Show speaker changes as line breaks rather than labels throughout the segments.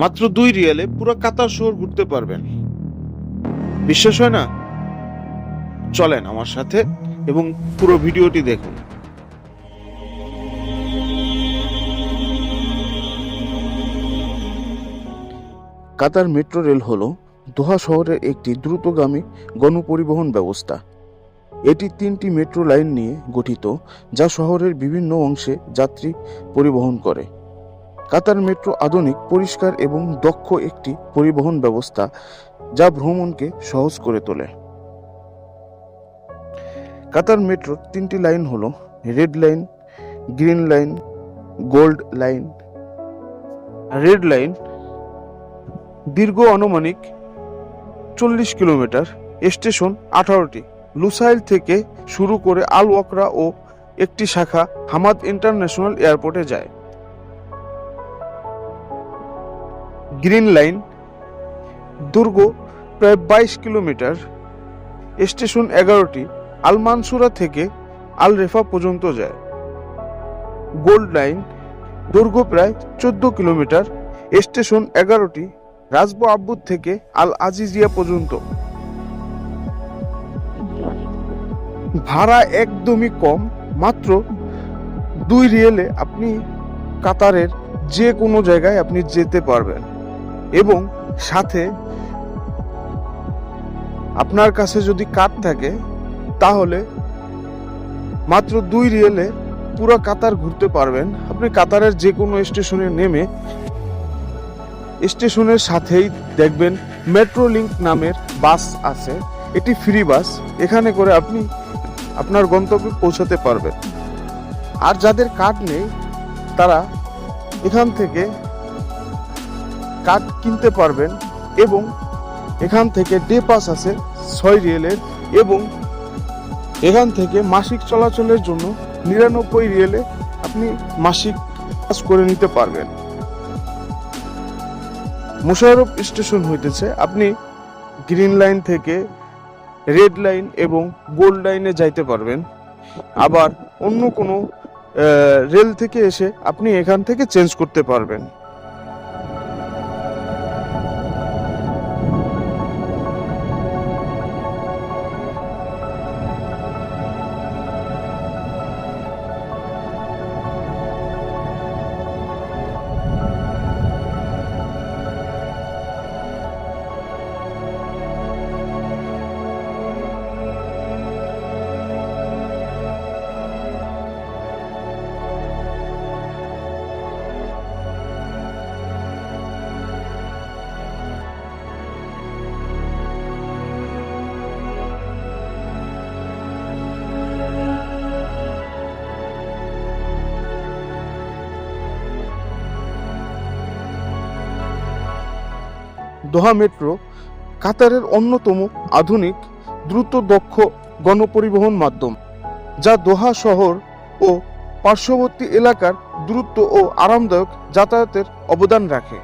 মাত্র দুই রিয়ালে পুরো কাতার শহর ঘুরতে পারবেন। বিশ্বাস হয় না? চলেন আমার সাথে এবং পুরো ভিডিওটি দেখুন। কাতার মেট্রো রেল হল দোহা শহরের একটি দ্রুতগামী গণপরিবহন ব্যবস্থা। এটি তিনটি মেট্রো লাইন নিয়ে গঠিত, যা শহরের বিভিন্ন অংশে যাত্রী পরিবহন করে। কাতার মেট্রো আধুনিক, পরিষ্কার এবং দক্ষ একটি পরিবহন ব্যবস্থা, যা ভ্রমণকে সহজ করে তোলে। কাতার মেট্রোর তিনটি লাইন হল red line, green line, gold line. Red line দীর্ঘ আনুমানিক চল্লিশ কিলোমিটার, স্টেশন আঠারোটি। লুসাইল থেকে শুরু করে আল ওয়াকরা ও একটি শাখা হামাদ ইন্টারন্যাশনাল এয়ারপোর্টে যায়। গ্রিন লাইন, দুর্গ, প্রায় বাইশ কিলোমিটার, স্টেশন এগারোটি আল মানসুরা থেকে আল রেফা পর্যন্ত যায়। গোল্ড লাইন, দুর্গ প্রায় চোদ্দ কিলোমিটার, স্টেশন এগারোটি, রাজব আব্বুদ থেকে আল আজিজিয়া পর্যন্ত। ভাড়া একদমই কম, মাত্র দুই রিয়েলে আপনি কাতারের যে কোনো জায়গায় আপনি যেতে পারবেন। এবং সাথে আপনার কাছে যদি কার্ড থাকে, তাহলে মাত্র দুই রিয়েলে পুরো কাতার ঘুরতে পারবেন। আপনি কাতারের যে কোনো স্টেশনে নেমে স্টেশনের সাথেই দেখবেন মেট্রো লিঙ্ক নামের বাস আছে। এটি ফ্রি বাস, এখানে করে আপনি আপনার গন্তব্যে পৌঁছাতে পারবেন। আর যাদের কার্ড নেই, তারা এখান থেকে কার্ড কিনতে পারবেন এবং এখান থেকে ডে পাস আছে ছয় রিয়েলের এবং এখান থেকে মাসিক চলাচলের জন্য নিরানব্বই রিয়েলে আপনি মাসিক পাস করে নিতে পারবেন। মোশাররফ স্টেশন হইতেছে, আপনি গ্রিন লাইন থেকে রেড লাইন এবং গোল্ড লাইনে যাইতে পারবেন। আবার অন্য কোনো রেল থেকে এসে আপনি এখান থেকে চেঞ্জ করতে পারবেন। দোহা মেট্রো কাতারের অন্যতম আধুনিক, দ্রুত দক্ষ গণপরিবহন মাধ্যম, যা দোহা শহর ও পার্শ্ববর্তী এলাকার দ্রুত ও আরামদায়ক যাতায়াতের অবদান রাখে।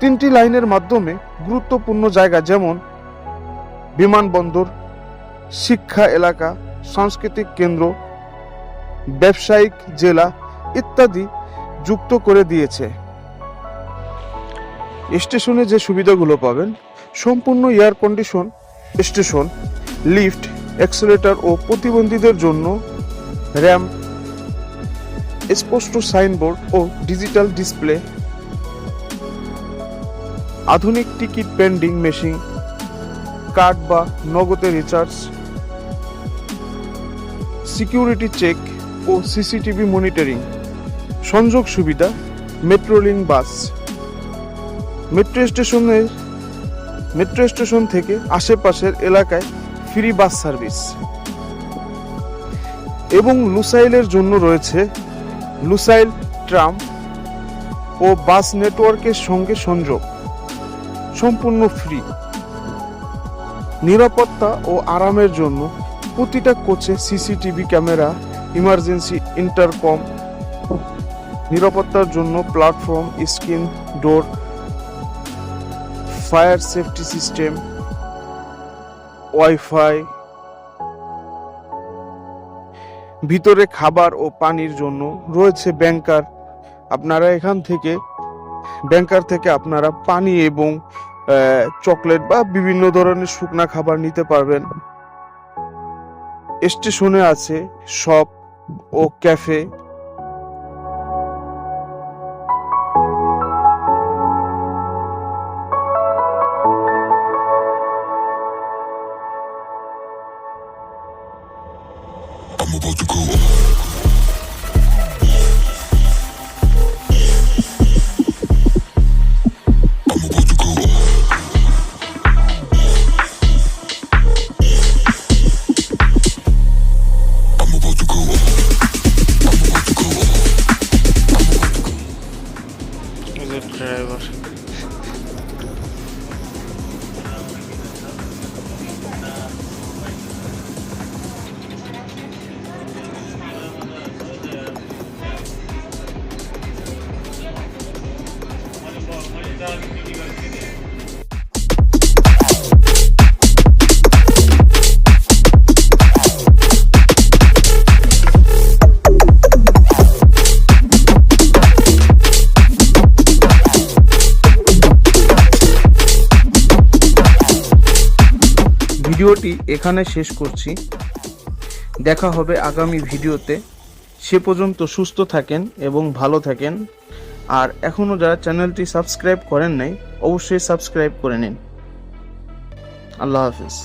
তিনটি লাইনের মাধ্যমে গুরুত্বপূর্ণ জায়গা যেমন বিমানবন্দর, শিক্ষা এলাকা, সাংস্কৃতিক কেন্দ্র, ব্যবসায়িক জেলা ইত্যাদি যুক্ত করে দিয়েছে। স্টেশনে যে সুবিধাগুলো পাবেন, সম্পূর্ণ air condition, station, lift escalator ও প্রতিবন্ধীদের জন্য র্যাম, স্পষ্ট সাইনবোর্ড ও ডিজিটাল ডিসপ্লে, আধুনিক টিকিট পেন্ডিং মেশিন, কার্ড বা নগদে রিচার্জ, সিকিউরিটি চেক ও সিসিটিভি মনিটরিং, সংযোগ সুবিধা, মেট্রোলিং বাস। মেট্রো স্টেশনের মেট্রো স্টেশন থেকে আশেপাশের এলাকায় ফ্রি বাস সার্ভিস এবং লুসাইলের জন্য রয়েছে লুসাইল ট্রাম ও বাস নেটওয়ার্কের সঙ্গে সংযোগ। সম্পূর্ণ ফ্রি নিরাপত্তা ও আরামের জন্য প্রতিটা কোচে সিসিটিভি ক্যামেরা ইমার্জেন্সি ইন্টারকম নিরাপত্তার জন্য platform screen door fire safety system, wifi, ভিতরে খাবার ও পানির জন্য রয়েছে ব্যাংকার। আপনারা এখান থেকে,
ব্যাংকার থেকে আপনারা পানি এবং চকলেট বা বিভিন্ন ধরনের শুকনা খাবার নিতে পারবেন। স্টেশনে আছে শপ ও ক্যাফে।
ভিডিওটি এখানে শেষ করছি। দেখা হবে আগামী ভিডিওতে। সে পর্যন্ত সুস্থ থাকেন এবং ভালো থাকেন। আর এখনও যারা চ্যানেলটি সাবস্ক্রাইব করেন নাই, অবশ্যই সাবস্ক্রাইব করে নিন। আল্লাহ হাফিজ।